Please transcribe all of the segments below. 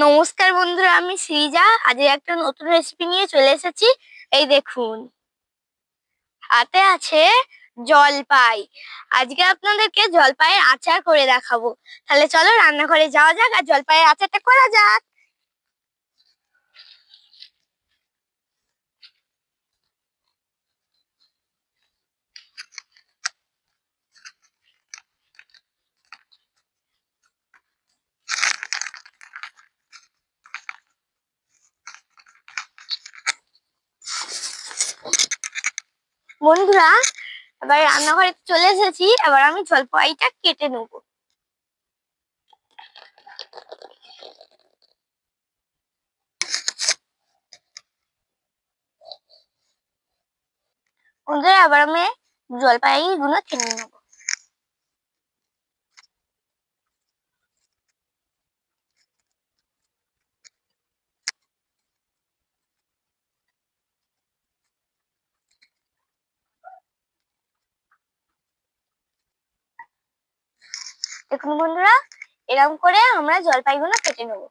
নমস্কার বন্ধুরা, আমি সৃজা আজ একটা নতুন রেসিপি নিয়ে চলে এসেছি। এই দেখুন। হাতে আছে জলপাই। আজকে আপনাদেরকে জলপাইয়ের আচার করে দেখাবো। তাহলে চলো রান্নাঘরে যাওয়া যাক আর জলপাইয়ের আচারটা করা যাক। বন্ধুরা, এবার রান্নাঘরে চলে এসেছি, এবার আমি জলপাইটা কেটে নেব। বন্ধুরা, এবার আমি জলপাইগুলো কিনে নেব। দেখুন বন্ধুরা এরকম করে আমরা জলপাইগুলো কেটে নেব।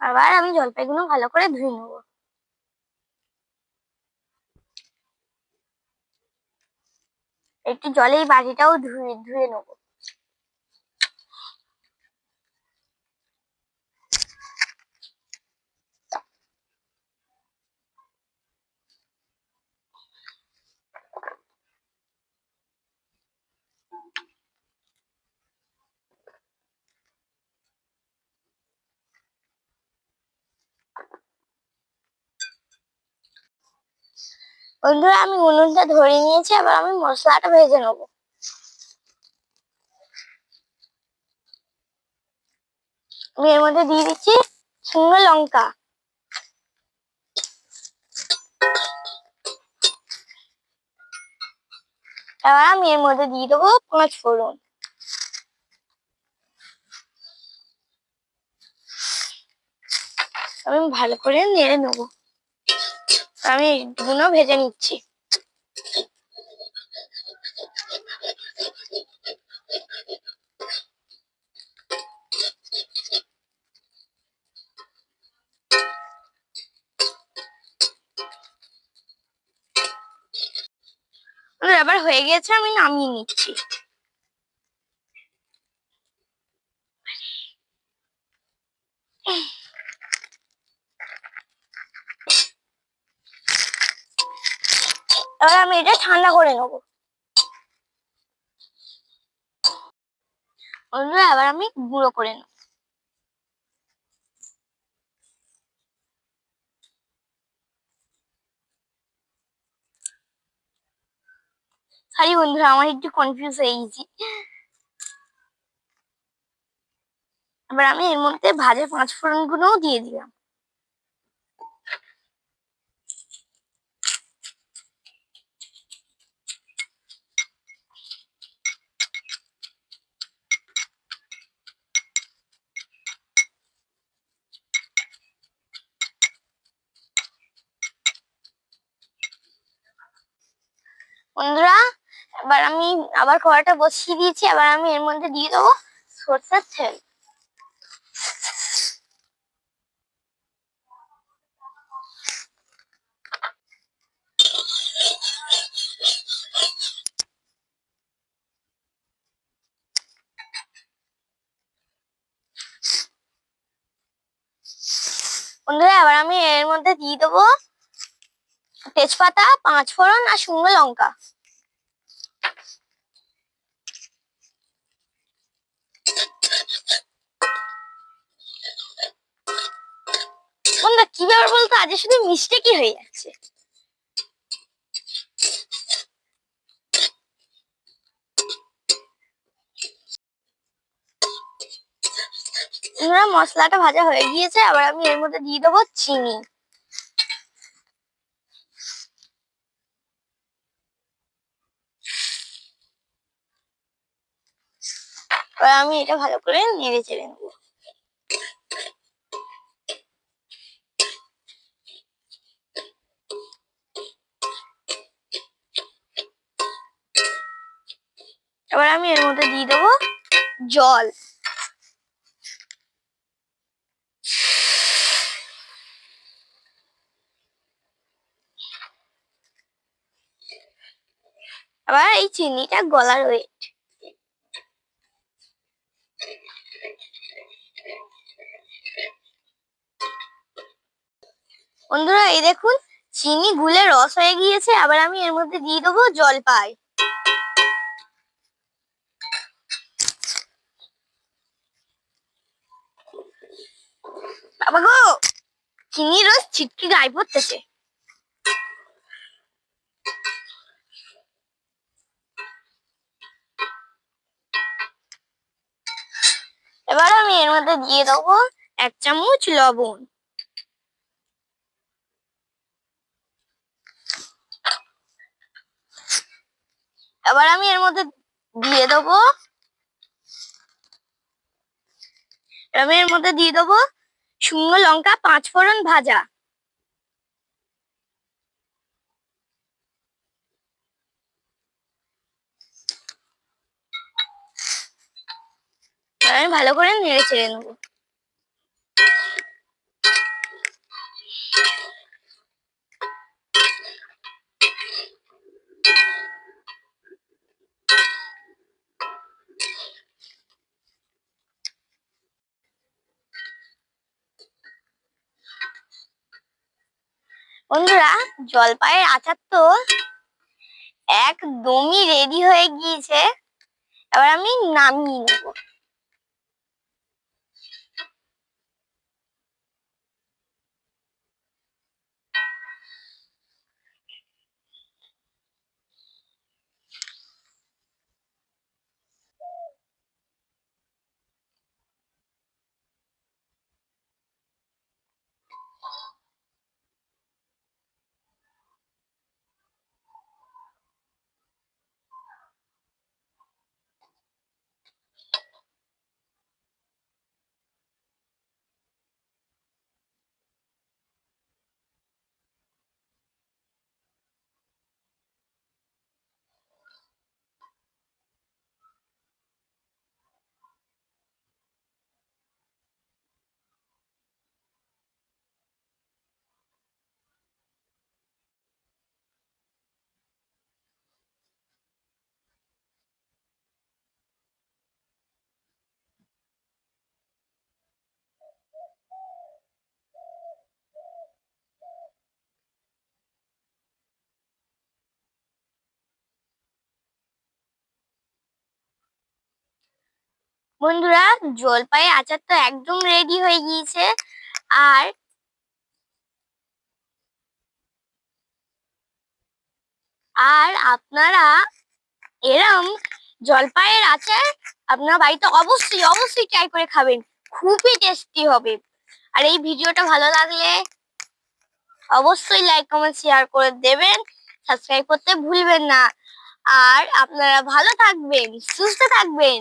আবার আমি জলপাইগুলো ভালো করে ধুয়ে নেব। একটু জলে এই বাটিটাও ধুয়ে ধুয়ে নেব। বন্ধুরা, আমি উনুনটা ধরে নিয়েছি আবার আমি মশলাটা ভেজে নেব। আমি এর মধ্যে দিয়ে দিচ্ছি শুকনো লঙ্কা। এবার আমি এর মধ্যে দিয়ে দেবো পাঁচ ফোড়ন। আমি ভালো করে নেড়ে নেব। আমি এগুলো ভেজে নিচ্ছি। এবার হয়ে গেছে আমি নামিয়ে নিচ্ছি এবার আমি এটা ঠান্ডা করে নেব। বন্ধুরা এবার আমি গুঁড়ো করে নেব। সরি বন্ধুরা, আমার একটু কনফিউজ হয়ে গেছি। এবার আমি এর মধ্যে ভাজা পাঁচ ফোড়ন গুলোও দিয়ে দিলাম। বন্ধুরা, এবার আমি আবার কড়াটা বসিয়ে দিয়েছি আবার আমি এর মধ্যে দিয়ে দেবো সরষের তেল। তেজপাতা, পাঁচ ফোড়ন আর শুকনো লঙ্কা। কি ব্যাপার বলতো? আজ শুধু মিস্টেকই হয়ে যাচ্ছে? মশলাটা ভাজা হয়ে গিয়েছে আবার আমি এর মধ্যে দিয়ে দেবো চিনি। এবার আমি এটা ভালো করে নেড়ে চেড়ে নেব। এবার আমি এর মধ্যে দিয়ে দেবো জল। আবার এই চিনিটা গলার ওয়েট বন্ধুরা, এই দেখুন, চিনি গুলে রস হয়ে গিয়েছে, আবার আমি এর মধ্যে দিয়ে দেবো জলপাই বাবা গো, চিনির রস ছিটকে গায়ে পড়তেছে। এবার আমি এর মধ্যে দিয়ে দেবো এক চামচ লবণ। এবার আমি এর মধ্যে দিয়ে দেবো। আমি এর মধ্যে দিয়ে দেবো শুকনো লঙ্কা পাঁচ ফোড়ন ভাজা আমি ভালো করে নেড়ে চেড়ে নেব। বন্ধুরা জলপাইয়ের আচার তো একদমই রেডি হয়ে গিয়েছে। এবার আমি নামিয়ে নেব। বন্ধুরা, জলপাইয়ের আচার তো একদম রেডি হয়ে গিয়েছে। আর আর আপনারা এরম জলপাইয়ের আচার আপনার বাড়িতে অবশ্যই অবশ্যই ট্রাই করে খাবেন। খুবই টেস্টি হবে। আর এই ভিডিওটা ভালো লাগলে অবশ্যই লাইক কমেন্ট শেয়ার করে দেবেন। সাবস্ক্রাইব করতে ভুলবেন না। আর আপনারা ভালো থাকবেন, সুস্থ থাকবেন।